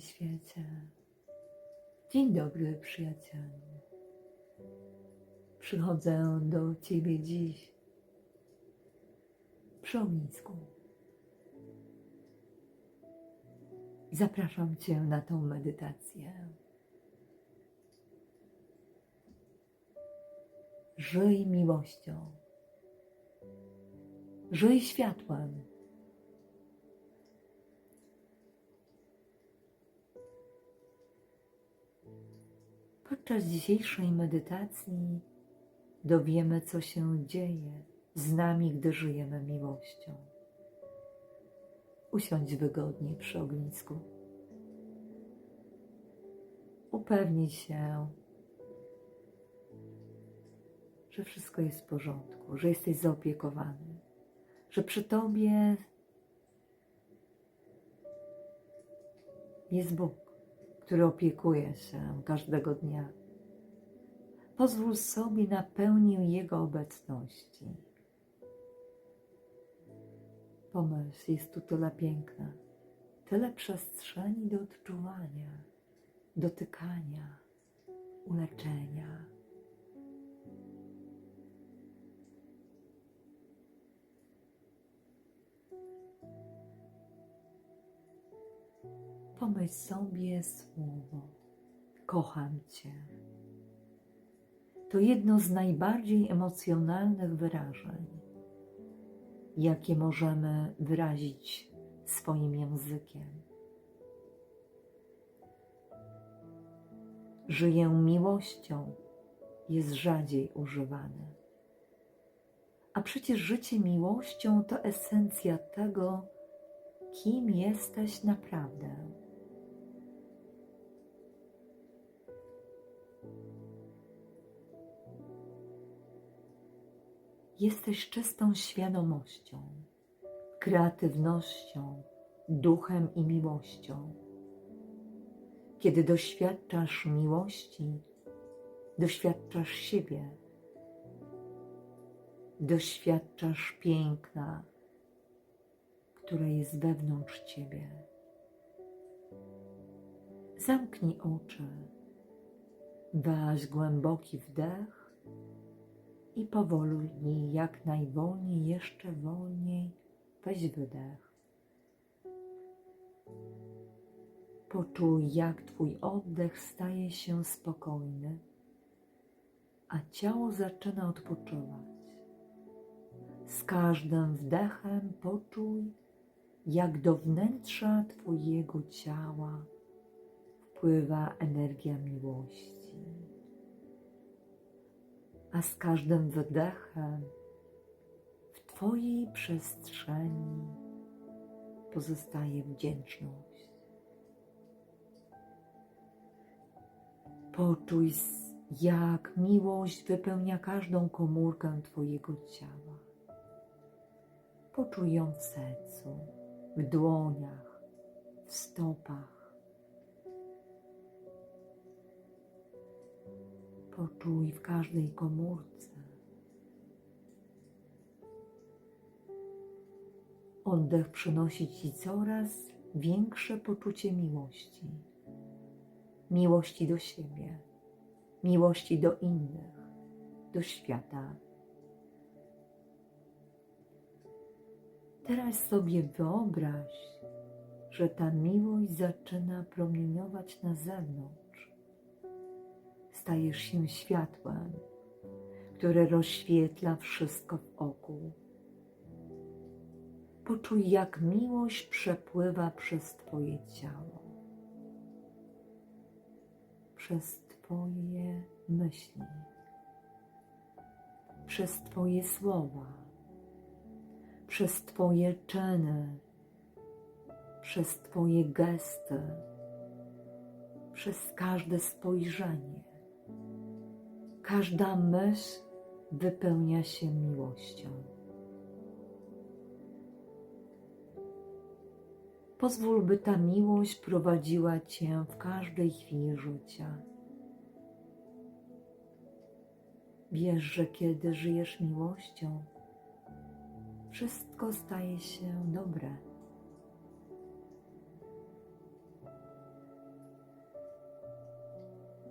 świecie. Dzień dobry, przyjacielu. Przychodzę do Ciebie dziś przy ognisku. Zapraszam Cię na tą medytację. Żyj miłością. Żyj światłem. Podczas dzisiejszej medytacji dowiemy, co się dzieje z nami, gdy żyjemy miłością. Usiądź wygodnie przy ognisku. Upewnij się, że wszystko jest w porządku, że jesteś zaopiekowany, że przy tobie jest Bóg, który opiekuje się każdego dnia. Pozwól sobie na pełnię Jego obecności. Pomyśl, jest tu tyle piękna, tyle przestrzeni do odczuwania, dotykania, uleczenia. Pomyśl sobie słowo: Kocham Cię. To jedno z najbardziej emocjonalnych wyrażeń, jakie możemy wyrazić swoim językiem. Żyję miłością jest rzadziej używane. A przecież życie miłością to esencja tego, kim jesteś naprawdę. Jesteś czystą świadomością, kreatywnością, duchem i miłością. Kiedy doświadczasz miłości, doświadczasz siebie, doświadczasz piękna, które jest wewnątrz ciebie. Zamknij oczy, weź głęboki wdech i powolniej, jak najwolniej, jeszcze wolniej, weź wydech. Poczuj, jak Twój oddech staje się spokojny, a ciało zaczyna odpoczywać. Z każdym wdechem poczuj, jak do wnętrza Twojego ciała wpływa energia miłości. A z każdym wydechem w Twojej przestrzeni pozostaje wdzięczność. Poczuj, jak miłość wypełnia każdą komórkę Twojego ciała. Poczuj ją w sercu, w dłoniach, w stopach. Poczuj w każdej komórce. Oddech przynosi Ci coraz większe poczucie miłości. Miłości do siebie, miłości do innych, do świata. Teraz sobie wyobraź, że ta miłość zaczyna promieniować na zewnątrz. Stajesz się światłem, które rozświetla wszystko wokół. Poczuj, jak miłość przepływa przez Twoje ciało, przez Twoje myśli, przez Twoje słowa przez Twoje czyny, przez Twoje gesty, przez każde spojrzenie. Każda myśl wypełnia się miłością. Pozwól, by ta miłość prowadziła Cię w każdej chwili życia. Wiesz, że kiedy żyjesz miłością, wszystko staje się dobre.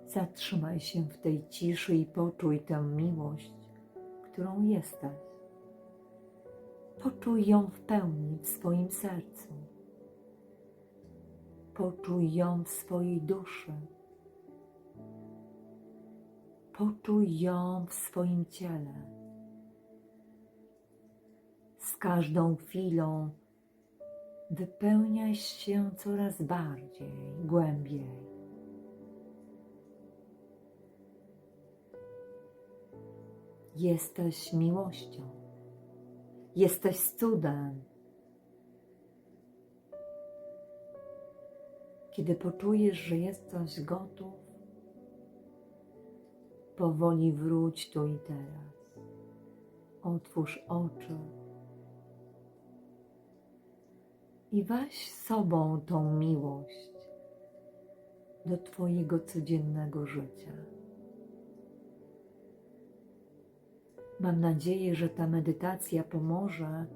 Zatrzymaj się w tej ciszy i poczuj tę miłość, którą jesteś. Poczuj ją w pełni w swoim sercu. Poczuj ją w swojej duszy. Poczuj ją w swoim ciele. Z każdą chwilą wypełniaj się coraz bardziej, głębiej. Jesteś miłością. Jesteś cudem. Kiedy poczujesz, że jesteś gotów, powoli wróć tu i teraz. Otwórz oczy i weź sobą tą miłość do Twojego codziennego życia. Mam nadzieję, że ta medytacja pomoże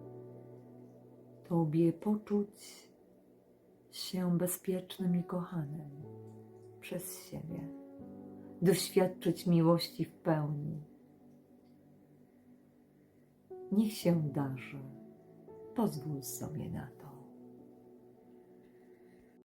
Tobie poczuć się bezpiecznym i kochanym przez siebie, doświadczyć miłości w pełni. Niech się darzy. Pozwól sobie na to.